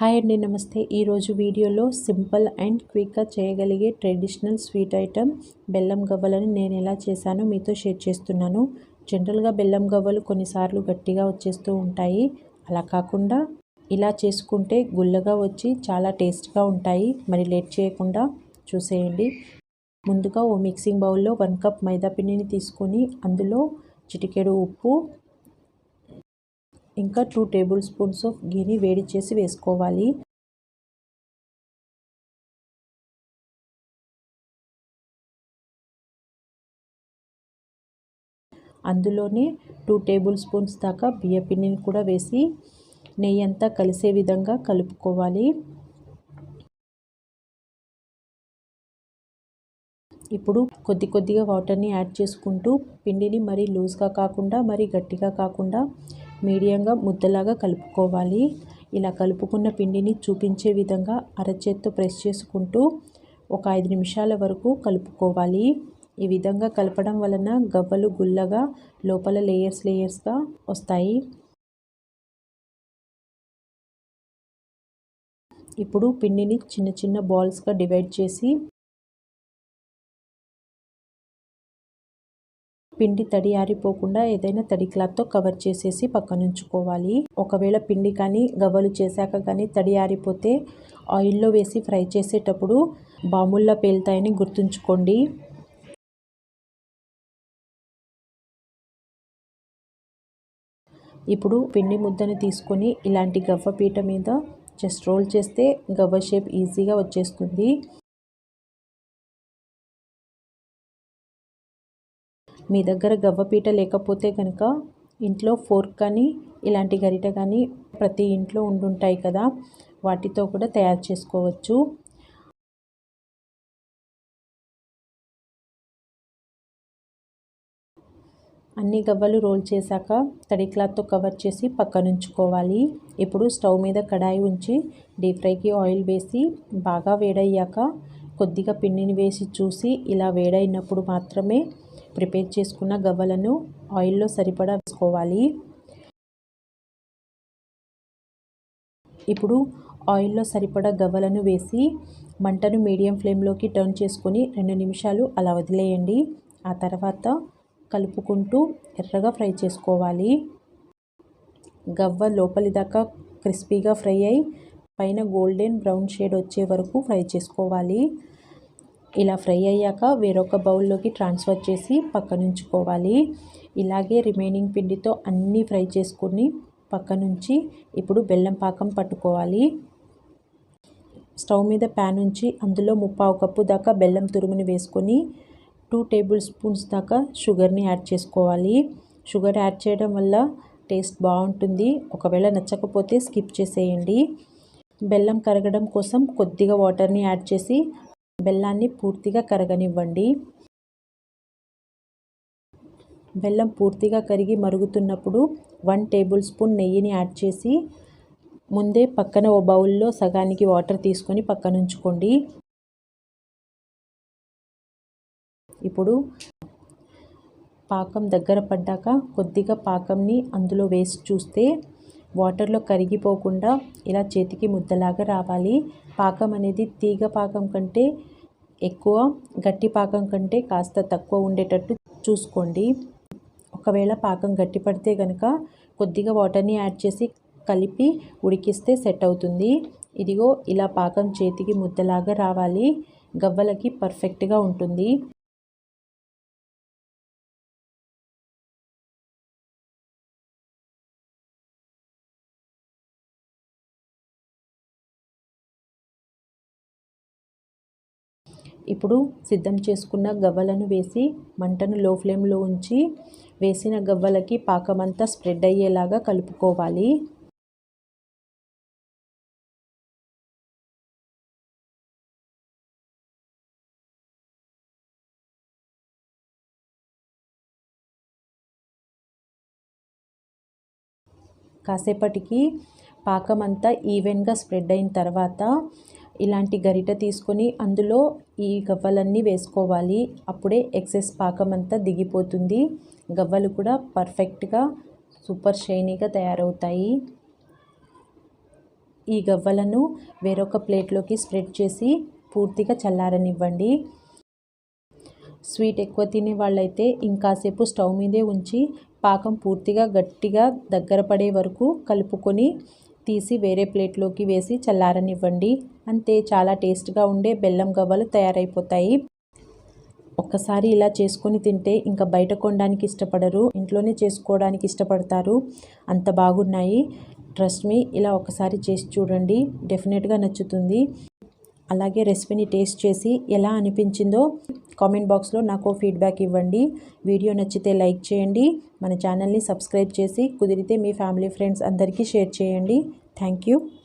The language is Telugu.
హాయ్ అండి నమస్తే. ఈరోజు వీడియోలో సింపుల్ అండ్ క్విక్గా చేయగలిగే ట్రెడిషనల్ స్వీట్ ఐటెం బెల్లం గవ్వలను నేను ఎలా చేశానో మీతో షేర్ చేస్తున్నాను. జనరల్గా బెల్లం గవ్వలు కొన్నిసార్లు గట్టిగా వచ్చేస్తూ ఉంటాయి. అలా కాకుండా ఇలా చేసుకుంటే గుల్లగా వచ్చి చాలా టేస్ట్గా ఉంటాయి. మరి లేట్ చేయకుండా చూసేయండి. ముందుగా ఓ మిక్సింగ్ బౌల్లో వన్ కప్ మైదా పిండిని తీసుకొని అందులో చిటికెడు ఉప్పు ఇంకా టూ టేబుల్ స్పూన్స్ ఆఫ్ గిని వేడి చేసి వేసుకోవాలి. అందులోనే టూ టేబుల్ స్పూన్స్ దాకా బియ్యపిండిని కూడా వేసి నెయ్యి అంతా కలిసే విధంగా కలుపుకోవాలి. ఇప్పుడు కొద్ది కొద్దిగా వాటర్ని యాడ్ చేసుకుంటూ పిండిని మరీ లూజ్గా కాకుండా మరీ గట్టిగా కాకుండా మీడియంగా ముద్దలాగా కలుపుకోవాలి. ఇలా కలుపుకున్న పిండిని చూపించే విధంగా అరచేత్తో ప్రెస్ చేసుకుంటూ ఒక ఐదు నిమిషాల వరకు కలుపుకోవాలి. ఈ విధంగా కలపడం వలన గవ్వలు గుల్లగా లోపల లేయర్స్ లేయర్స్గా వస్తాయి. ఇప్పుడు పిండిని చిన్న చిన్న బాల్స్గా డివైడ్ చేసి పిండి తడి ఆరిపోకుండా ఏదైనా తడి క్లాత్తో కవర్ చేసేసి పక్కన ఉంచుకోవాలి. ఒకవేళ పిండి కానీ గవ్వలు చేశాక కానీ తడి ఆరిపోతే ఆయిల్లో వేసి ఫ్రై చేసేటప్పుడు బాముల్లా పేలుతాయని గుర్తుంచుకోండి. ఇప్పుడు పిండి ముద్దను తీసుకొని ఇలాంటి గవ్వ పీట మీద జస్ట్ రోల్ చేస్తే గవ్వ షేప్ ఈజీగా వచ్చేస్తుంది. మీ దగ్గర గవ్వపీట లేకపోతే కనుక ఇంట్లో ఫోర్క్ కానీ ఇలాంటి గరిట కానీ ప్రతి ఇంట్లో ఉండుంటాయి కదా వాటితో కూడా తయారు చేసుకోవచ్చు. అన్ని గవ్వలు రోల్ చేశాక తడి క్లాత్తో కవర్ చేసి పక్కనుంచుకోవాలి. ఇప్పుడు స్టవ్ మీద కడాయి ఉంచి డీప్ ఫ్రైకి ఆయిల్ వేసి బాగా వేడయ్యాక కొద్దిగా పిండిని వేసి చూసి ఇలా వేడైనప్పుడు మాత్రమే ప్రిపేర్ చేసుకున్న గవ్వలను ఆయిల్లో సరిపడా వేసుకోవాలి. ఇప్పుడు ఆయిల్లో సరిపడా గవ్వలను వేసి మంటను మీడియం ఫ్లేమ్లోకి టర్న్ చేసుకొని రెండు నిమిషాలు అలా వదిలేయండి. ఆ తర్వాత కలుపుకుంటూ ఎర్రగా ఫ్రై చేసుకోవాలి. గవ్వ లోపలి దాకా క్రిస్పీగా ఫ్రై అయి పైన గోల్డెన్ బ్రౌన్ షేడ్ వచ్చే వరకు ఫ్రై చేసుకోవాలి. ఇలా ఫ్రై అయ్యాక వేరొక బౌల్లోకి ట్రాన్స్ఫర్ చేసి పక్కనుంచుకోవాలి. ఇలాగే రిమైనింగ్ పిండితో అన్నీ ఫ్రై చేసుకొని పక్కనుంచి ఇప్పుడు బెల్లం పాకం పట్టుకోవాలి. స్టవ్ మీద ప్యాన్ ఉంచి అందులో ముప్పావు కప్పు దాకా బెల్లం తురుముని వేసుకొని టూ టేబుల్ స్పూన్స్ దాకా షుగర్ని యాడ్ చేసుకోవాలి. షుగర్ యాడ్ చేయడం వల్ల టేస్ట్ బాగుంటుంది. ఒకవేళ నచ్చకపోతే స్కిప్ చేసేయండి. బెల్లం కరగడం కోసం కొద్దిగా వాటర్ని యాడ్ చేసి బెల్లాన్ని పూర్తిగా కరగనివ్వండి. బెల్లం పూర్తిగా కరిగి మరుగుతున్నప్పుడు వన్ టేబుల్ స్పూన్ నెయ్యిని యాడ్ చేసి ముందే పక్కన ఓ బౌల్లో సగానికి వాటర్ తీసుకొని పక్కన ఉంచుకోండి. ఇప్పుడు పాకం దగ్గర పడ్డాక కొద్దిగా పాకంని అందులో వేసి చూస్తే వాటర్లో కరిగిపోకుండా ఇలా చేతికి ముద్దలాగా రావాలి. పాకం అనేది తీగ పాకం కంటే ఎక్కువ గట్టి పాకం కంటే కాస్త తక్కువ ఉండేటట్టు చూసుకోండి. ఒకవేళ పాకం గట్టి పడితే కనుక కొద్దిగా వాటర్ని యాడ్ చేసి కలిపి ఉడికిస్తే సెట్ అవుతుంది. ఇదిగో ఇలా పాకం చేతికి ముద్దలాగా రావాలి. గవ్వలకి పర్ఫెక్ట్గా ఉంటుంది. ఇప్పుడు సిద్ధం చేసుకున్న గవ్వలను వేసి మంటను లో ఫ్లేమ్లో ఉంచి వేసిన గవ్వలకి పాకమంతా స్ప్రెడ్ అయ్యేలాగా కలుపుకోవాలి. కాసేపటికి పాకం అంతా ఈవెన్గా స్ప్రెడ్ అయిన తర్వాత ఇలాంటి గరిట తీసుకొని అందులో ఈ గవ్వలన్నీ వేసుకోవాలి. అప్పుడే ఎక్సెస్ పాకం అంతా దిగిపోతుంది. గవ్వలు కూడా పర్ఫెక్ట్గా సూపర్ షైనీగా తయారవుతాయి. ఈ గవ్వలను వేరొక ప్లేట్లోకి స్ప్రెడ్ చేసి పూర్తిగా చల్లారనివ్వండి. స్వీట్ ఎక్కువ తినే వాళ్ళైతే ఇంకాసేపు స్టవ్ మీదే ఉంచి పాకం పూర్తిగా గట్టిగా దగ్గర పడే వరకు కలుపుకొని తీసి వేరే ప్లేట్లోకి వేసి చల్లారనివ్వండి. అంతే చాలా టేస్ట్గా ఉండే బెల్లం గవ్వలు తయారైపోతాయి. ఒక్కసారి ఇలా చేసుకొని తింటే ఇంకా బయట కొనడానికి ఇష్టపడరు ఇంట్లోనే చేసుకోవడానికి ఇష్టపడతారు. అంత బాగున్నాయి. ట్రస్ట్ మీ ఇలా ఒకసారి చేసి చూడండి. డెఫినెట్గా నచ్చుతుంది. అలాగే రెసిపీని టేస్ట్ చేసి ఎలా అనిపించిందో కామెంట్ బాక్స్లో నాకు ఫీడ్బ్యాక్ ఇవ్వండి. వీడియో నచ్చితే లైక్ చేయండి. మన ఛానల్ని సబ్స్క్రైబ్ చేసి కుదిరితే మీ ఫ్యామిలీ ఫ్రెండ్స్ అందరికీ షేర్ చేయండి. Thank you.